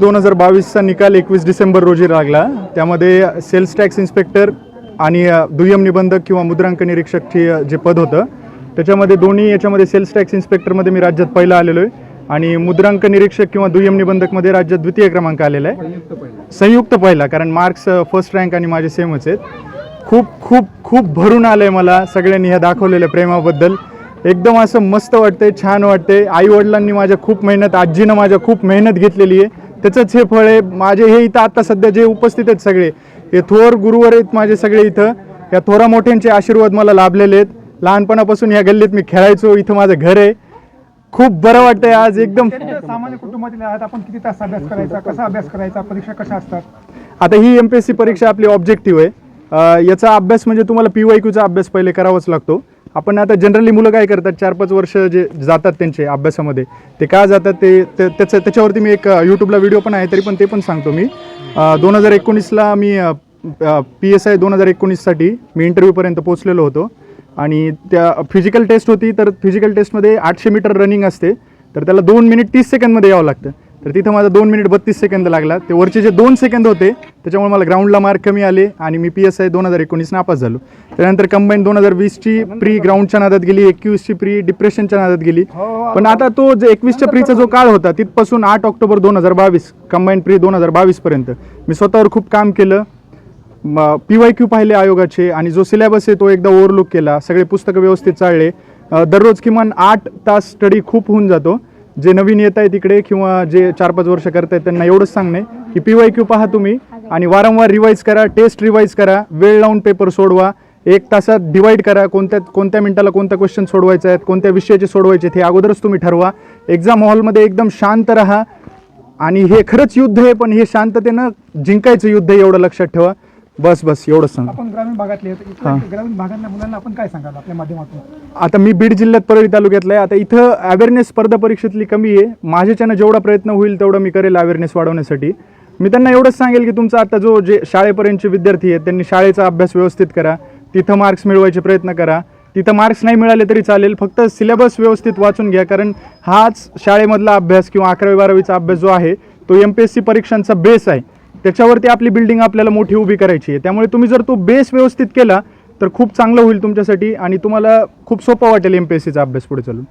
दोन हजार बावीसचा निकाल एकवीस डिसेंबर रोजी लागला. त्यामध्ये सेल्स टॅक्स इन्स्पेक्टर आणि दुय्यम निबंधक किंवा मुद्रांक निरीक्षकचे जे पद होतं. त्याच्यामध्ये दोन्ही याच्यामध्ये सेल्स टॅक्स इन्स्पेक्टरमध्ये मी राज्यात पहिला आलेलो आहे. आणि मुद्रांक निरीक्षक किंवा दुय्यम निबंधकमध्ये राज्यात द्वितीय क्रमांक आलेला आहे. संयुक्त पहिला. कारण मार्क्स फर्स्ट रँक आणि माझे सेमच आहेत. खूप खूप खूप भरून आलं आहे मला सगळ्यांनी ह्या दाखवलेल्या प्रेमाबद्दल. एकदम असं मस्त वाटतंय छान वाटतंय. आई वडिलांनी माझ्या खूप मेहनत आजीनं माझ्या खूप मेहनत घेतलेली आहे. त्याचंच हे फळ आहे. माझे हे इथं आता सध्या जे उपस्थित आहेत सगळे हे थोर गुरुवर आहेत माझे सगळे इथं. या थोरा मोठ्यांचे आशीर्वाद मला लाभलेले आहेत. लहानपणापासून या गल्लीत मी खेळायचो इथं माझं घर आहे. खूप बरं वाटतंय आज एकदम. सामान्य कुटुंबातील आहात आपण किती तास अभ्यास करायचा कसा अभ्यास करायचा परीक्षा कशा असतात? आता ही एम पी एस सी परीक्षा आपली ऑब्जेक्टिव्ह आहे. याचा अभ्यास म्हणजे तुम्हाला पी वाय क्यूचा अभ्यास पहिले करावाच लागतो. आपण आता जनरली मुलं काय करतात? चार पाच वर्ष जे जातात त्यांचे अभ्यासामध्ये ते का जातात? ते त्याचं त्याच्यावरती मी एक यूट्यूबला व्हिडिओ पण आहे तरी पण ते पण सांगतो मी. दोन हजार एकोणीसला मी पी एस आय दोन हजार एकोणीससाठी मी इंटरव्ह्यूपर्यंत पोहोचलेलो होतो. आणि त्या फिजिकल टेस्ट होती तर फिजिकल टेस्टमध्ये आठशे मीटर रनिंग असते. तर त्याला दोन मिनिट तीस सेकंदमध्ये यावं लागतं. तर तिथं माझा दोन मिनिट बत्तीस सेकंद लागला. ते वरचे जे दोन सेकंद होते त्याच्यामुळे मला ग्राउंडला मार्क कमी आले आणि मी पी एस आय दोन हजार एकोणीस नापास झालो. त्यानंतर कंबाईन दोन हजार वीसची प्री ग्राउंडच्या नादात गेली एकवीसची प्री डिप्रेशनच्या नादात गेली. पण आता तो जे एकवीसच्या प्रीचा जो काळ होता तिथपासून आठ ऑक्टोबर दोन हजार बावीस कंबाईन प्री दोन हजार बावीसपर्यंत मी स्वतःवर खूप काम केलं. पी वाय क्यू पाहिले आयोगाचे आणि जो सिलेबस आहे तो एकदा ओव्हरलुक केला. सगळे पुस्तकं व्यवस्थित चालले. दररोज किमान आठ तास स्टडी खूप होऊन जातो. जे नवीन येत आहे तिकडे किंवा जे चार पाच वर्ष करतायत त्यांना एवढंच सांगणे की पी वाय क्यू पहा तुम्ही आणि वारंवार रिवाईज करा टेस्ट रिवाईज करा वेळ लावून पेपर सोडवा एक तासात डिवाईड करा कोणत्या कोणत्या मिनिटाला कोणता क्वेश्चन सोडवायचा आहेत कोणत्या विषयाचे सोडवायचे आहेत हे अगोदरच तुम्ही ठरवा. एक्झाम हॉलमध्ये एकदम शांत राहा आणि हे खरंच युद्ध आहे पण हे शांततेनं जिंकायचं युद्ध आहे एवढं लक्षात ठेवा. बस बस एवढंच सांग आपण ग्रामीण भागातले आहेत. इथल्या ग्रामीण भागातल्या मुलांना आपण काय सांगाल आपल्या माध्यमातून? आता मी बीड जिल्ह्यात परळी तालुक्यातला आहे आता इथं अवेअरनेस स्पर्धा परीक्षेतली कमी आहे. माझ्याच्यानं जेवढा प्रयत्न होईल तेवढं मी करेल अवेअरनेस वाढवण्यासाठी. मी त्यांना एवढंच सांगेल की तुमचा आता जो जे शाळेपर्यंतचे विद्यार्थी आहेत त्यांनी शाळेचा अभ्यास व्यवस्थित करा. तिथं मार्क्स मिळवायचे प्रयत्न करा. तिथं मार्क्स नाही मिळाले तरी चालेल. फक्त सिलेबस व्यवस्थित वाचून घ्या. कारण हाच शाळेमधला अभ्यास किंवा अकरावी बारावीचा अभ्यास जो आहे तो एम पी एस सी परीक्षांचा बेस आहे. त्याच्यावरती आपली बिल्डिंग आपल्याला मोठी उभी करायची आहे. त्यामुळे तुम्ही जर तो बेस व्यवस्थित केला तर खूप चांगलं होईल तुमच्यासाठी आणि तुम्हाला खूप सोपं वाटेल एम पी एस सीचा अभ्यास पुढे चालून.